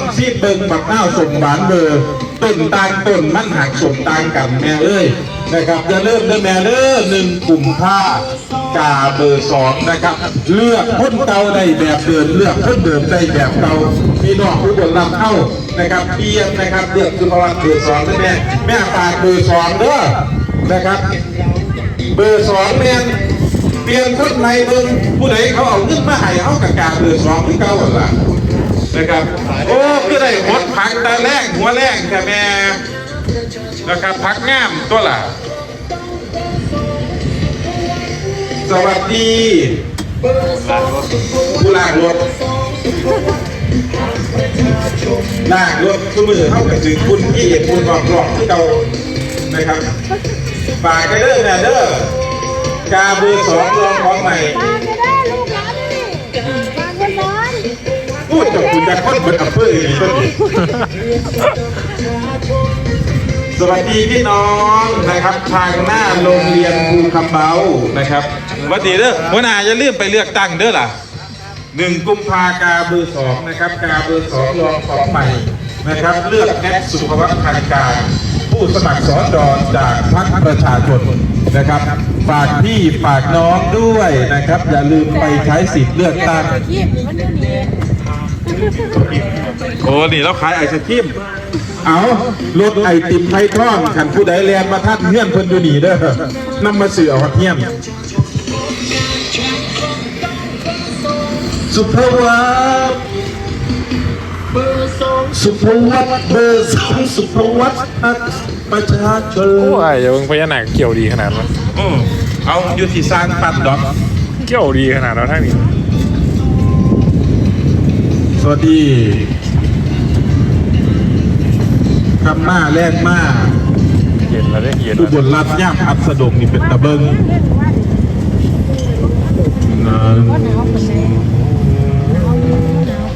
องซีดเบิงบักหน้าสมบานเบอร์ต้นตางต้นมันหักสมตางกันแม่เอ้ยนะครับจะเริ่มด้อแม่เด้อหนึ่งกลุ่มผ้ากาเบอร์สองนะครับ เลือกพ้นเก่าได้แบบเดิมเลือกพ้นเดิมได้แบบเก่าพี่น้องผู้บนนำเข้านะครับเพียงนะครับเลือกคือพลังเบอร์สองแม่แม่ฝากเบอร์สองเด้อนะครับ เบอร์สองแม่นเปลี่ยนคนในเบิ่งผู้ใดเขาเอาเงินมาให้เขากับกาเบอร์สองที่เก่าหมดละ นะครับโอ้คือได้หดผักตาแรงหัวแรงแต่แม่นะครับผักงามตัวล่ะสวัสดีผู้ล่างรถล่างรถคือมือเข้ากับถึงคุณที่เอกคุณกรอบกรอบที่เก่านะครับฝากกันเด้อนะเด้อกาเบอร์สองรองของใหม่ พูดกับคุณจะค้นเหมือนอัปเปอร์อีกคนนี้สวัสดีพี่น้องนะครับ ทางหน้าโรงเรียนภูคำเบานะครับสวัสดีเด้อหัวหน้าอย่าลืมไปเลือกตั้งเด้อล่ะหนึ่งกุมภากาเบอร์สองนะครับกาเบอร์สองรองของใหม่นะครับ เลือกแอดสุภวัฒน์ทางการ ผู้สมัครสอดอนจากพรรคประชาชนนะครับฝากพี่ฝากน้องด้วยนะครับ อย่าลืมไปใช้สิทธิ์เลือกตั้ง โอ้นี่เราขายไอศครีมเอารถไอติมไทยท่องขันผู้ใดแลนมาทัดเงื่อนเพิ่นอยู่นี่เด้อนำมาสื่อเอาเทียมสุภวัฒน์สุภวัฒน์เบอร์สองสุภวัฒน์ประชาชนโอ้ยอย่าเพิ่งพญานาคเกี่ยวดีขนาดนั้นอืมเอาอยู่ที่สร้างปัดดอกเกี่ยวดีขนาดนั้นท่านนี้ สวัสดีคำมาแรกมาเย็นแล้วได้เย็นผู้แล้วบนรับย่ามอับสะดงนี่เป็นตะเบิงเรื่องว่าดินะว่าหนาวคนไหนหนาวอยู่หนาว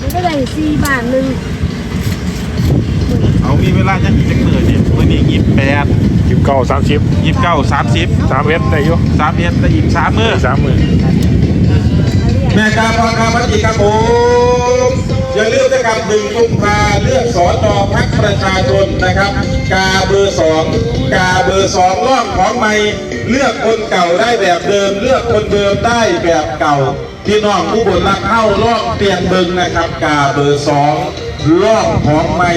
มันก็ได้สี่บาทหนึ่งเอามีเวลายังอีกจักมือนี่วันนี้ยี่สิบแปดสิบเก้าสามสิบยี่สิบเก้าสามสิบสามเอ็ดได้อยุสามเอ็ดแต่อีกสามมือสามหมื่น แม่กาพอกาพัจีครับผมอย่าลืมนะครับหนึ่งกุมภาเลือกสอจอพักประชาชนนะครับ กาเบอร์สองกาเบอร์สองร่องของใหม่เลือกคนเก่าได้แบบเดิม เลือกคนเดิมได้แบบเก่าพี่น้องผู้บนรักเข้าร่องเปลี่ยนเบิงนะครับ กาเบอร์สองร่องของใหม่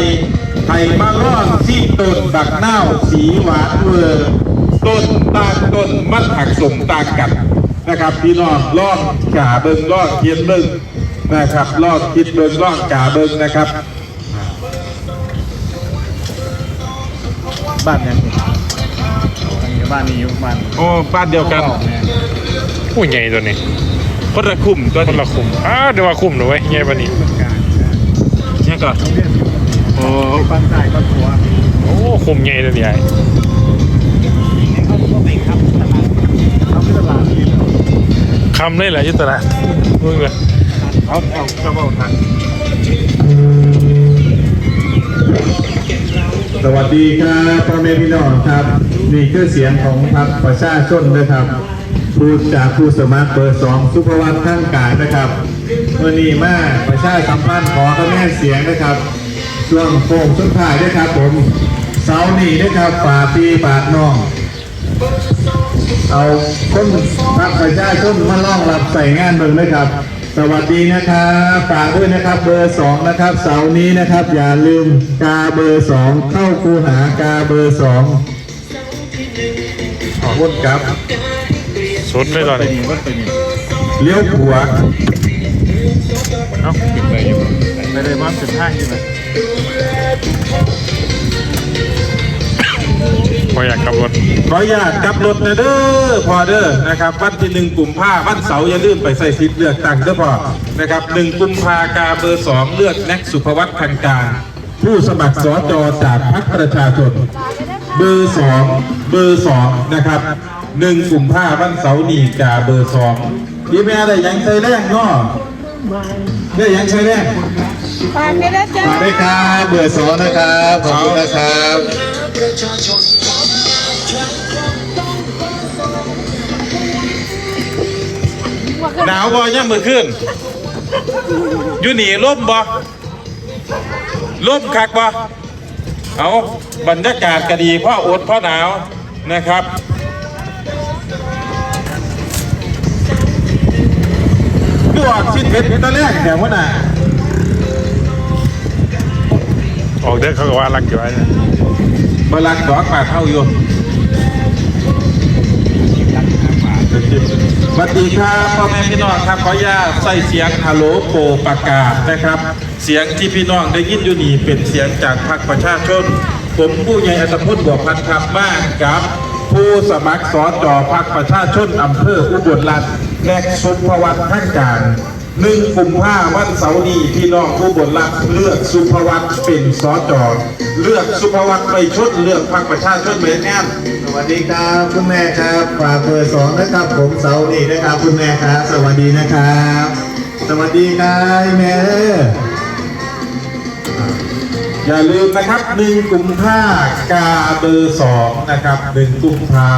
ไหมาร่องที่ต้นบักเน่าสีหวานเวอร์ต้นตางต้นมันหักสมตากัน นะครับ พี่น้องลอกกาเบิงลอกเทียนเบิงนะครับลอกคิดเบิงลอกกาเบิงนะครับบ้านเนี่ยบ้านนี้อยู่บ้านโอ้บ้านเดียวกันผู้ใหญ่ตัวนี้คนละคุมตัวคนละคุมอ้าวเดี๋ยวว่าคุมหนูไว้ยใหญ่ปานนี้เนี่ยก่อนโอ้บ้านใต้บ้านหัวโอ้คุมใหญ่ตัวนี้ไอ้เขาก็ไปครับตลาดเขาไม่ตลาดนี้ คำเลยแหละยุตลาดมึงเลยเอาเอาเป๋าทันสวัสดีครับพ่อแม่พี่น้องครับ นี่คือเสียงของพรรคประชาชนนะครับผู้จากผู้สมัครเบอร์สองสุภวัฒน์ข้างกายนะครับเมื่อนี้มาประชาสัมพันธ์ขอคะแนนเสียงนะครับช่วงโค้งสุดท้ายด้วยครับผมเสาร์นี้นะครับฝากพี่ฝากน้อง เอาคนพักประชาชนมาล่องรับใส่งานเบิ่งด้วยครับ สวัสดีนะครับฝากด้วยนะครับเบอร์สองนะครับ เสาร์นี้นะครับ อย่าลืมกาเบอร์สองเข้าคูหากาเบอร์สองวนกลับสุดเลยตอนนี้รถไปนี่เลี้ยวขวาเอ้าขึ้นไปอยู่ไปเลยบ้านสุดท้ายใช่ไหม พออยากกลับรถขออนุญาตกลับรถนะเด้อพอเด้อนะครับวันที่หนึ่งกุมภาวันเสาร์อย่าลืมไปใส่สิทธิ์เลือกตั้งเด้อพอนะครับหนึ่งกุมภากาเบอร์สองเลือกแน็กสุภวัฒน์พันการผู้สมัครสจจากพรรคประชาชน เบอร์สองเบอร์สองนะครับหนึ่งกลุ่มผ้าวันเสาร์นีกาเบอร์สองพี่แม่ได้ยังใช้แรงเนาะได้ยังใช้แรงฝากไปนะจ๊ะมาได้ครับเบอร์สองนะครับขอบคุณนะครับ หนาวบ่ย่ำมือขึ้นอยู่นี่ล่มบ่ล่มคักบ่เอาบรรยากาศก็ดีเพ่ออดเพ่อหนาวนะครับคือออกชิ้นเพชรตอนแรกแต่ว่าน่ะออกเด็กเขาก็ว่ารักอยู่ไอ้เนี่ย บลักดอกป่าเท่าอยู่สวัสดีครับพ่อแม่พี่น้องครับขออนุญาตใส่เสียงฮัลโหลโปประกาศนะครับ เสียงที่พี่น้องได้ยินอยู่นี่เป็นเสียงจากพรรคประชาชน ผมผู้ใหญ่อัตพลบัวพันธ์ครับบ้านกับ ผู้สมัครสอจอพรรคประชาชนอำเภออุบลรัตน์และสุภวัฒน์ข้างการ หนึ่งกุมภาวันเสาร์นี้พี่น้องอุบลรัตน์เลือกสุภวัฒน์เป็นสอจอเลือกสุภวัฒน์ไปชดเลือกพรรคประชาชนเหมือนกันสวัสดีครับคุณแม่ครับฝากเบอร์สองนะครับผมเสาร์นี้นะครับคุณแม่ครับสวัสดีนะครับ สวัสดีครับแม่เด้ออย่าลืมนะครับหนึ่งกุมภากาเบอร์สองนะครับหนึ่งกุมภา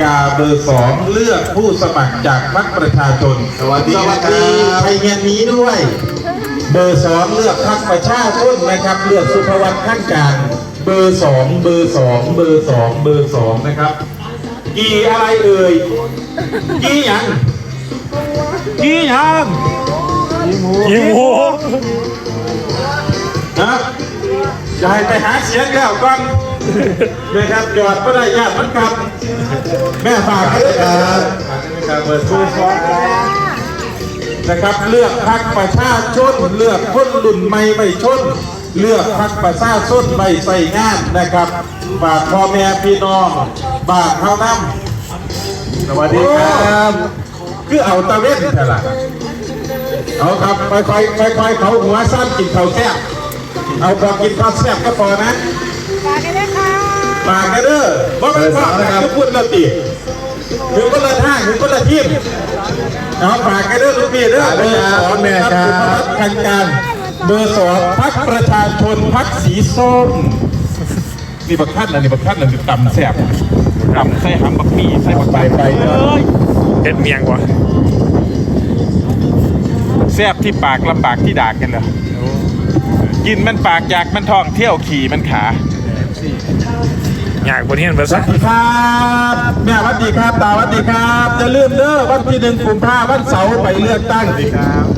กาเบอร์สองเลือกผู้สมัครจากพรรคประชาชนสวัสดีสนะวัสครัดีบชัยเงียนนี้ด้วย เบอร์สองเลือกพรรคประชาชนนะครับ เลือกสุภวัฒน์ข้างกลางเบอร์สองเบอร์สองเบอร์สองเบอร์สองนะครับ กี่อะไรเอ่ยกี่หยังกี่หยังยิงหูนะจะให้ไปหาเสียงแล้วก่อนนะครับจอดก็ได้ญาติมันกลับ แม่ฝากให้ด้วยครับการเปิดตู้ซ้อนนะครับเลือกพักประชาชนเลือกคนรุ่นใหม่ไม่ชน เลือกพักประชาชนไม่ใส่งานนะครับฝากพ่อแม่พี่น้องบากเท่าน้ำสวัสดีครับ คือเอาตะเวนเถอะล่ะเอาครับค่อยๆค่อยๆเขาหัวสั้นกินเขาวแซ่บเอาพอกินข้าวแซ่บก็พอนะฝากกันด้วยค่ะปากกันเด้อ ว่าไม่ฟังนะครับทุกคนละตีถึงคนละทางถึงคนละทีมเอาปากกันเด้อลูกพี่เด้อเบอร์สองแม่ครับทางการเบอร์สองพักประชาชนพักสีส้มนี่บักขั้นนะนี่บักขั้นนะนี่ตำแซ่บตำใส่หำบักหมี่ใส่บักใบไปเลยเห็ดเมียงกว่าแซ่บที่ปากลำบากที่ดากกันเลยกินมันปากอยากมันท้องเที่ยวขี่มันขา อยากบนเฮียนภาสษาวัสดีครับแม่สวัสดีครับตาสวัสดีครับจะลืมเด้อวันที่หนึ่งกุมภาพันธ์วันเสาร์ไปเลือกตั้ง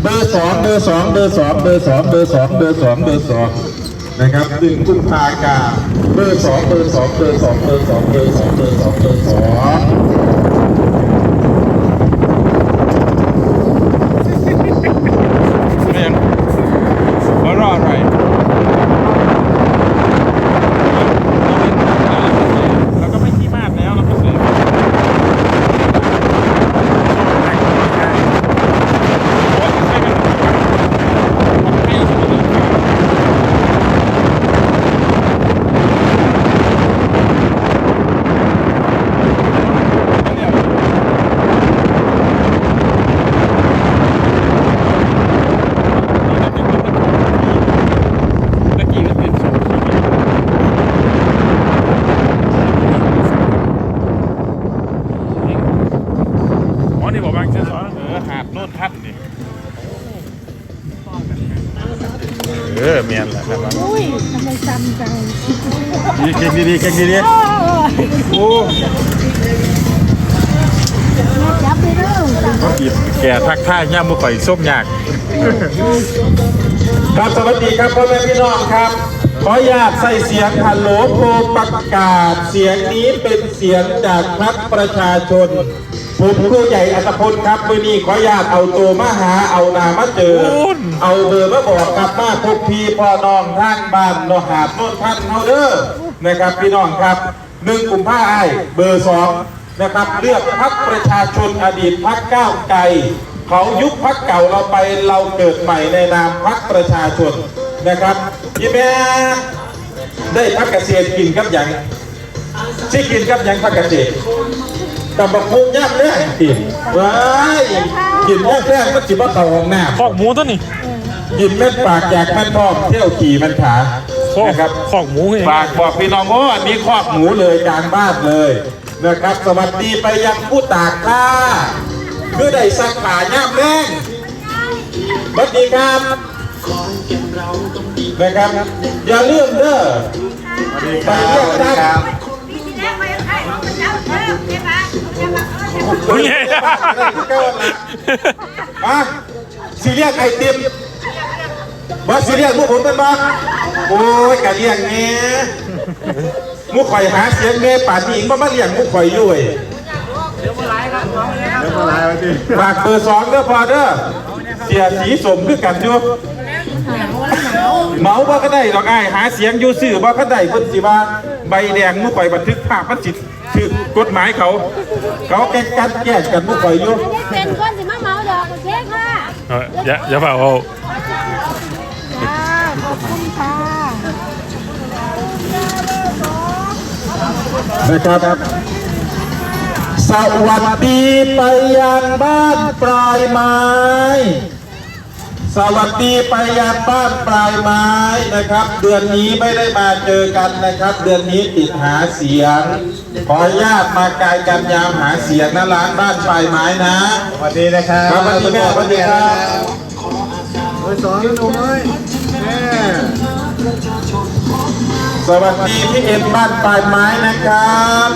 เบอร์สองเบอร์สองเบอร์สองเบอร์สองเบอร์สองเบอร์สองเบอร์สองนะครับหนึ่งกุมภากาเบอร์สองเบอร์สองเบอร์สองเบอร์สองเบอร์สองเบอร์สองเบอร์สองไม่ยังมารออะไร เราก็ไม่ขี้มากแล้วเราก็เสร็จตะกี้มันเป็นสูง หมอนี่บอกบางเส้นสอน เออหาดโน่นท่านนี่ เออเมียนแหละครับ อุ้ยทำไมจำจัง ดี เก่งดีๆเก่งดีโอ้ๆโอ้แม่จับไปเด้อจับเขากีบแก่ทักท่ายย่ามมือข่อยส้มยาก ครับสวัสดีครับพ่อแม่พี่น้องครับ ขออนุญาตใส่เสียงฮัลโหลโปรประกาศ เสียงนี้เป็นเสียงจากพรรคประชาชนผมครูใหญ่อัตพลครับมือนี้ขออนุญาตเอาตัวมาหาเอานามาเจอ เอาเบอร์มาบอกกลับมาพบพี่พ่อน้องทางบ้านเนาะหาดโน่นท่านเฮาเด้อ นะครับพี่น้องครับหนึ่งกลุ่มผ้าไอ้ายเบอร์สองนะครับเลือกพรรคประชาชนอดีตพรรคก้าวไกลเขายุบพักเก่าเราไปเราเกิดใหม่ในนามพักประชาชนนะครับยี่แม่ได้พักเกษตรกินกับหยังที่กินกับหยังพักเกษตรกับบักพุงย่ำแรงกินว้ายกินแรกแรกมันจิบว่าเข่าห้องน้คอกหมูตัวนี้ำกินเม็ดปากอยากแม่นทอมเที่ยวขี่มันขา คอกนะครับคอกหมูเองฝากบอกพี่น้องว่าอันนี้ครอบหมูเลยกลางบ้านเลยนะครับ สวัสดีไปยังผู้ตากผ้าคือได้สักขาย่ำแรงสวัสดีครับนะครับ อย่าลืมเด้อไปเลือกตั้งปีที่แล้วไปให้ของพระเจ้าเริ่มใช่ไหมใช่ไหมเออใช่ไหมโอ้ยไงมาซีเรียกไอติม ว่าซีเรียกพวกผมเป็นบ้าโอ้ยกะเลี้ยงเงี้ยมุกข่อยหาเสียงเงี้ยป่านนี้อิงบ่มาเลี้ยงมุกข่อยอยู่เว้ยแล้วมาไลฟ์มาดิฝากเบอร์สองเด้อพอเด้อเสียสีสมคือกันอยู่เหมาบ่ก็ได้ดอกอ้ายหาเสียงอยู่ซื้อบ่ก็ได้เพิ่นสิว่าใบแดงมุกข่อยบันทึกภาพมันสิถือกฎหมายเขา เขาแก้กันแก้กันมุกข่อยอยู่ไม่ได้เป็นคนสิมาเมาดอกโอเคค่ะ เอออย่าอย่าเปล่าเอา นะครับสวัสดีไปยังบ้านปลายไม้ สวัสดีไปยังบ้านปลายไม้นะครับ เดือนนี้ไม่ได้มาเจอกันนะครับ เดือนนี้ติดหาเสียง ขออนุญาตมากายกันยามหาเสียงนะร้านบ้านปลายไม้นะสวัสดีนะครับครับสวัสดีแม่สวัสดีครับเบอร์สองนะหนุ่มเอ้ยแม่ สวัสดีพี่เอ็มบ้านปลายไม้นะครับ